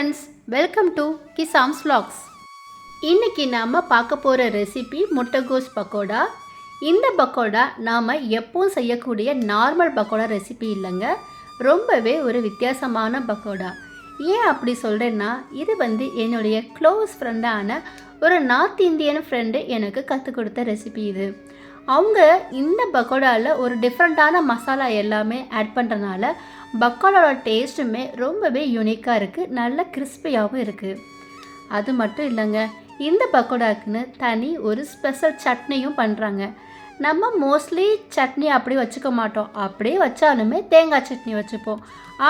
Friends welcome to கிசாம்ஸ் ஸ்லாக்ஸ் இன்றைக்கி நாம் பார்க்க போகிற ரெசிபி முட்டைகோஸ் பக்கோடா. இந்த பக்கோடா நாம் எப்பவும் செய்யக்கூடிய நார்மல் பக்கோடா ரெசிபி இல்லைங்க. ரொம்பவே ஒரு வித்தியாசமான பக்கோடா. ஏன் அப்படி சொல்கிறேன்னா இது வந்து என்னுடைய க்ளோஸ் ஃப்ரெண்டான ஒரு நார்த் இந்தியன் ஃப்ரெண்டு எனக்கு கற்றுக் கொடுத்த ரெசிபி இது. அவங்க இந்த பக்கோடாவில் ஒரு டிஃப்ரெண்ட்டான மசாலா எல்லாமே ஆட் பண்ணுறனால பக்கோடாவோட டேஸ்ட்டுமே ரொம்பவே யூனிக்காக இருக்குது நல்ல கிறிஸ்பியாகவும் இருக்குது அது மட்டும் இல்லைங்க இந்த பக்கோடாக்குன்னு தனி ஒரு ஸ்பெஷல் சட்னியும் பண்ணுறாங்க நம்ம மோஸ்ட்லி சட்னி அப்படி வச்சுக்க மாட்டோம். அப்படியே வச்சாலுமே தேங்காய் சட்னி வச்சுப்போம்.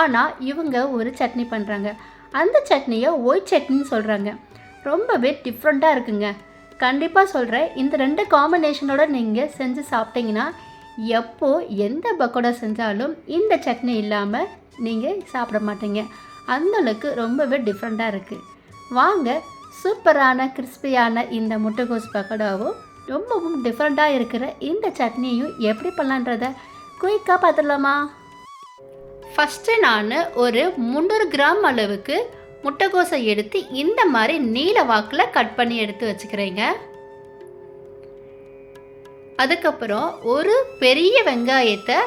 ஆனால் இவங்க ஒரு சட்னி பண்ணுறாங்க அந்த சட்னியை ஒயிட் சட்னின்னு சொல்கிறாங்க ரொம்பவே டிஃப்ரெண்ட்டாக இருக்குங்க. கண்டிப்பாக சொல்கிறேன் இந்த ரெண்டு காம்பினேஷனோட நீங்கள் செஞ்சு சாப்பிட்டீங்கன்னா எப்போ எந்த பக்கோடா செஞ்சாலும் இந்த சட்னி இல்லாமல் நீங்கள் சாப்பிட மாட்டீங்க. அந்தளவுக்கு ரொம்பவே டிஃப்ரெண்ட்டாக இருக்குது வாங்க சூப்பரான கிறிஸ்பியான இந்த முட்டைகோஸ் பக்கோடாவும் ரொம்பவும் டிஃப்ரெண்ட்டாக இருக்கிற இந்த சட்னியும் எப்படி பண்ணலான்றத குயிக்காக பார்த்துடலாமா? ஃபஸ்ட்டு நான் ஒரு முந்நூறு கிராம் அளவுக்கு முட்டைகோஸை எடுத்து இந்த மாதிரி நீல வாக்கில் கட் பண்ணி எடுத்து வச்சுக்கிறேங்க. அதுக்கப்புறம் ஒரு பெரிய வெங்காயத்தை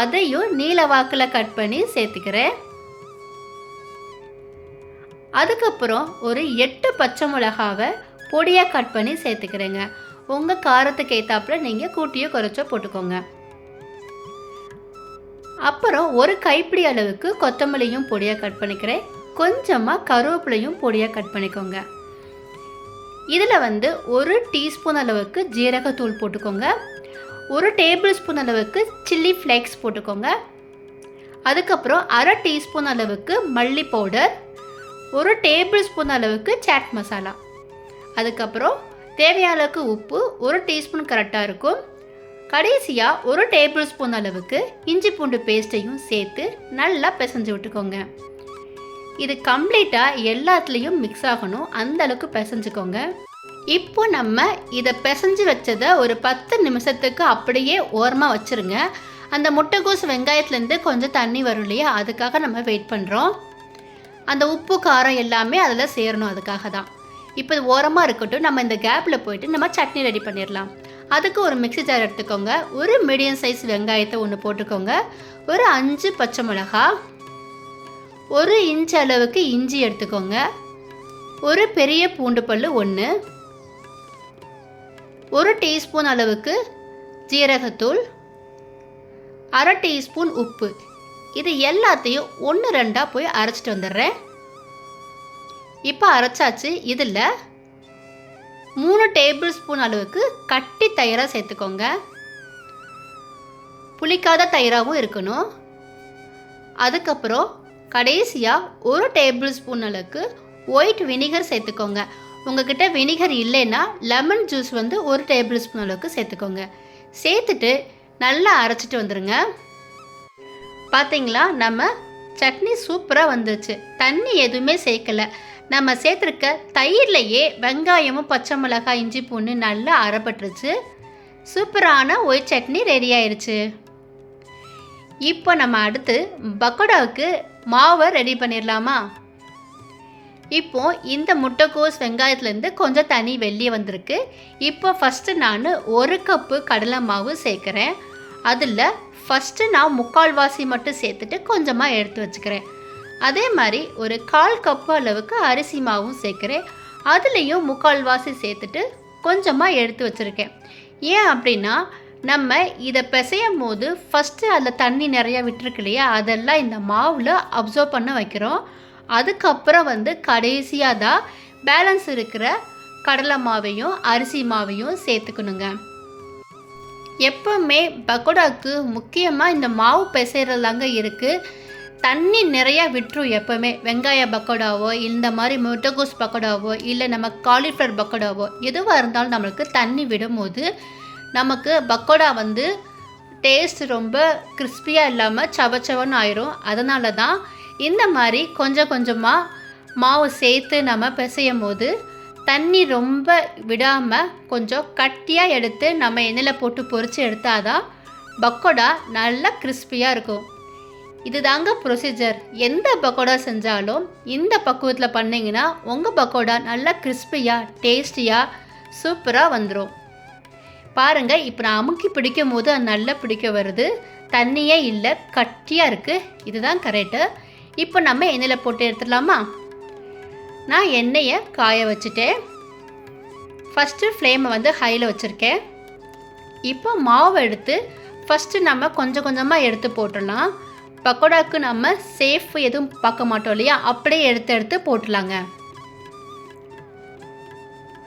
அதையும் நீல வாக்கில் கட் பண்ணி சேர்த்துக்கிறேன். அதுக்கப்புறம் ஒரு எட்டு பச்சை மிளகாவை பொடியாக கட் பண்ணி சேர்த்துக்கிறேங்க. உங்கள் காரத்துக்கு ஏற்றாப்புல நீங்கள் கூட்டியோ குறைச்சோ போட்டுக்கோங்க. அப்புறம் ஒரு கைப்பிடி அளவுக்கு கொத்தமல்லியும் பொடியாக கட் பண்ணிக்கிறேன். கொஞ்சமாக கருவேப்பிலையும் பொடியாக கட் பண்ணிக்கோங்க. இதில் வந்து ஒரு டீஸ்பூன் அளவுக்கு ஜீரகத்தூள் போட்டுக்கோங்க. ஒரு டேபிள் ஸ்பூன் அளவுக்கு சில்லி ஃப்ளேக்ஸ் போட்டுக்கோங்க. அதுக்கப்புறம் அரை டீஸ்பூன் அளவுக்கு மல்லி பவுடர் ஒரு டேபிள் ஸ்பூன் அளவுக்கு சாட் மசாலா அதுக்கப்புறம் தேவையான அளவுக்கு உப்பு ஒரு டீஸ்பூன் கரெக்டாக இருக்கும். கடைசியாக ஒரு டேபிள் ஸ்பூன் அளவுக்கு இஞ்சி பூண்டு பேஸ்ட்டையும் சேர்த்து நல்லா பிசைஞ்சு விட்டுக்கோங்க. இது கம்ப்ளீட்டாக எல்லாத்துலேயும் மிக்ஸ் ஆகணும். அந்த அளவுக்கு பிசைஞ்சுக்கோங்க. இப்போ நம்ம இதை பிசைஞ்சு வச்சதை ஒரு பத்து நிமிஷத்துக்கு அப்படியே ஓரமாக வச்சுருங்க. அந்த முட்டைகோஸ் வெங்காயத்துலேருந்து கொஞ்சம் தண்ணி வரும் இல்லையா? அதுக்காக நம்ம வெயிட் பண்ணுறோம் அந்த உப்பு காரம் எல்லாமே அதில் சேரணும் அதுக்காக தான். இப்போ இது ஓரமாக இருக்கட்டும். நம்ம இந்த கேப்பில் போயிட்டு நம்ம சட்னி ரெடி பண்ணிடலாம் அதுக்கு ஒரு மிக்ஸி ஜார் எடுத்துக்கோங்க. ஒரு மீடியம் சைஸ் வெங்காயத்தை ஒன்று போட்டுக்கோங்க. ஒரு அஞ்சு பச்சை மிளகா ஒரு இன்ச் அளவுக்கு இஞ்சி எடுத்துக்கோங்க. ஒரு பெரிய பூண்டு பல் ஒன்று ஒரு டீஸ்பூன் அளவுக்கு ஜீரகத்தூள். அரை டீஸ்பூன் உப்பு. இது எல்லாத்தையும் ஒன்று ரெண்டாக போய் அரைச்சிட்டு வந்துடுறேன். இப்போ அரைச்சாச்சு. இதில் மூணு டேபிள் ஸ்பூன் அளவுக்கு கட்டி தயிராக சேர்த்துக்கோங்க. புளிக்காத தயிராகவும் இருக்கணும். அதுக்கப்புறம் கடைசியாக ஒரு டேபிள் ஸ்பூன் அளவுக்கு ஒயிட் வினிகர் சேர்த்துக்கோங்க. உங்ககிட்ட வினிகர் இல்லைன்னா லெமன் ஜூஸ் வந்து ஒரு டேபிள் ஸ்பூன் அளவுக்கு சேர்த்துக்கோங்க. சேர்த்துட்டு நல்லா அரைச்சிட்டு வந்துடுங்க பார்த்தீங்களா நம்ம சட்னி சூப்பராக வந்துருச்சு. தண்ணி எதுவுமே சேர்க்கல. நம்ம சேர்த்துருக்க தயிர்லையே வெங்காயமும் பச்சை மிளகாய் இஞ்சி பூண்டு நல்லா அரைப்பட்டுருச்சு. சூப்பரான ஒயிட் சட்னி ரெடி ஆயிடுச்சு இப்போ நம்ம அடுத்து பக்கோடாவுக்கு மாவை ரெடி பண்ணிடலாமா இப்போ இந்த முட்டைக்கோஸ் வெங்காயத்துலேருந்து கொஞ்சம் தனி வெளியே வந்திருக்கு. இப்போ ஃபஸ்ட்டு நான் ஒரு கப்பு கடலை மாவு சேர்க்குறேன். அதில் ஃபஸ்ட்டு நான் முக்கால்வாசி மட்டும் சேர்த்துட்டு கொஞ்சமாக எடுத்து வச்சுக்கிறேன். அதே மாதிரி ஒரு கால் கப்பு அளவுக்கு அரிசி மாவும் சேர்க்குறேன். அதுலேயும் முக்கால்வாசி சேர்த்துட்டு கொஞ்சமாக எடுத்து வச்சுருக்கேன். ஏன் அப்படின்னா நம்ம இதை பிசையும் போது ஃபஸ்ட்டு அதில் தண்ணி நிறையா விட்டுருக்கு இல்லையா அதெல்லாம் இந்த மாவில் அப்சர்வ் பண்ண வைக்கிறோம். அதுக்கப்புறம் வந்து கடைசியாக தான் பேலன்ஸ் இருக்கிற கடலை மாவையும் அரிசி மாவையும் சேர்த்துக்கணுங்க. எப்பவுமே பக்கோடாவுக்கு முக்கியமாக இந்த மாவு பிசைறதாங்க இருக்குது தண்ணி நிறையா விட்டுரும் எப்போவுமே. வெங்காய பக்கோடாவோ இந்த மாதிரி முட்டைகோஸ் பக்கோடாவோ இல்லை நம்ம காலிஃப்ளவர் பக்கோடாவோ எதுவாக இருந்தாலும் நம்மளுக்கு தண்ணி விடும்போது நமக்கு பக்கோடா வந்து டேஸ்ட் ரொம்ப கிறிஸ்பியாக இல்லாமல் சவச்சவன்னு ஆயிரும். அதனால தான் இந்த மாதிரி கொஞ்சம் கொஞ்சமாக மாவு சேர்த்து நம்ம பிசையும் போது தண்ணி ரொம்ப விடாமல் கொஞ்சம் கட்டியாக எடுத்து நம்ம எண்ணெயில் போட்டு பொரித்து எடுத்தால் தான் பக்கோடா நல்லா கிறிஸ்பியாக இருக்கும். இதுதாங்க ப்ரொசீஜர் எந்த பக்கோடா செஞ்சாலும் இந்த பக்குவத்தில் பண்ணிங்கன்னா உங்கள் பக்கோடா நல்லா கிறிஸ்பியாக டேஸ்டியாக சூப்பராக வந்துடும் பாருங்கள் இப்போ நான் அமுக்கி பிடிக்கும் போது அது நல்லா பிடிக்க வருது. தண்ணியே இல்லை கட்டியாக இருக்குது இதுதான் கரெக்டு இப்போ நம்ம எண்ணெயில் போட்டு எடுத்துடலாமா? நான் எண்ணெயை காய வச்சுட்டேன். ஃபஸ்ட்டு ஃப்ளேமை வந்து ஹையில் வச்சுருக்கேன். இப்போ மாவு எடுத்து ஃபஸ்ட்டு நம்ம கொஞ்சம் கொஞ்சமாக எடுத்து போட்டுடலாம். பக்கோடாவுக்கு நம்ம சேஃப் எதுவும் பார்க்க மாட்டோம் இல்லையா? அப்படியே எடுத்து எடுத்து போட்டுடலாங்க.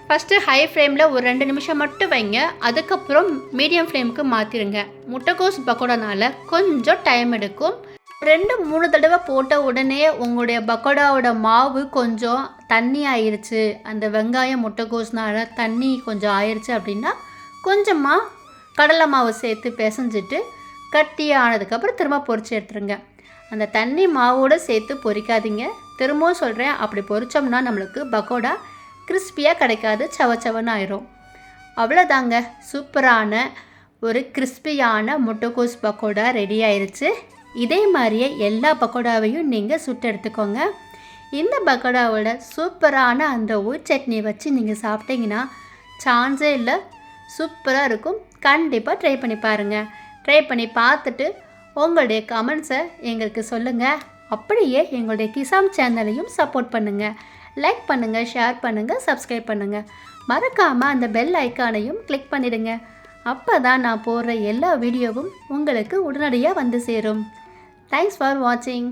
ஃபஸ்ட்டு ஹை ஃப்ளேமில் ஒரு ரெண்டு நிமிஷம் மட்டும் வைங்க. அதுக்கப்புறம் மீடியம் ஃப்ளேமுக்கு மாற்றிடுங்க முட்டைக்கோஸ் பக்கோடானால கொஞ்சம் டைம் எடுக்கும். ரெண்டு மூணு தடவை போட்ட உடனே உங்களுடைய பக்கோடாவோட மாவு கொஞ்சம் தண்ணி ஆயிடுச்சு அந்த வெங்காயம் முட்டைக்கோஸ்னால தண்ணி கொஞ்சம் ஆயிடுச்சு அப்படின்னா கொஞ்சமாக கடலை மாவு சேர்த்து பிசைஞ்சிட்டு கட்டி ஆனதுக்கப்புறம் திரும்ப பொறிச்சு எடுத்துருங்க. அந்த தண்ணி மாவோடு சேர்த்து பொறிக்காதீங்க திரும்பவும் சொல்கிறேன் அப்படி பொறிச்சோம்னா நம்மளுக்கு பக்கோடா கிறிஸ்பியாக கிடைக்காது சவ சவன்னு ஆயிரும். அவ்வளோதாங்க சூப்பரான ஒரு கிறிஸ்பியான முட்டைகோஸ் பக்கோடா ரெடி ஆயிடுச்சு இதே மாதிரியே எல்லா பக்கோடாவையும் நீங்கள் சுட்டு எடுத்துக்கோங்க. இந்த பக்கோடாவோட சூப்பரான அந்த ஊர் சட்னி வச்சு நீங்கள் சாப்பிட்டீங்கன்னா சான்ஸே இல்லை. சூப்பராக இருக்கும். கண்டிப்பாக ட்ரை பண்ணி பாருங்கள் ட்ரை பண்ணி பார்த்துட்டு உங்களுடைய கமெண்ட்ஸை எங்களுக்கு சொல்லுங்கள் அப்படியே எங்களுடைய கிசாம் சேனலையும் சப்போர்ட் பண்ணுங்கள் லைக் பண்ணுங்கள் ஷேர் பண்ணுங்கள் சப்ஸ்கிரைப் பண்ணுங்கள் மறக்காமல் அந்த பெல் ஐக்கானையும் கிளிக் பண்ணிடுங்க. அப்போ தான் நான் போடுற எல்லா வீடியோவும் உங்களுக்கு உடனடியாக வந்து சேரும். தேங்க்ஸ் ஃபார் வாட்சிங்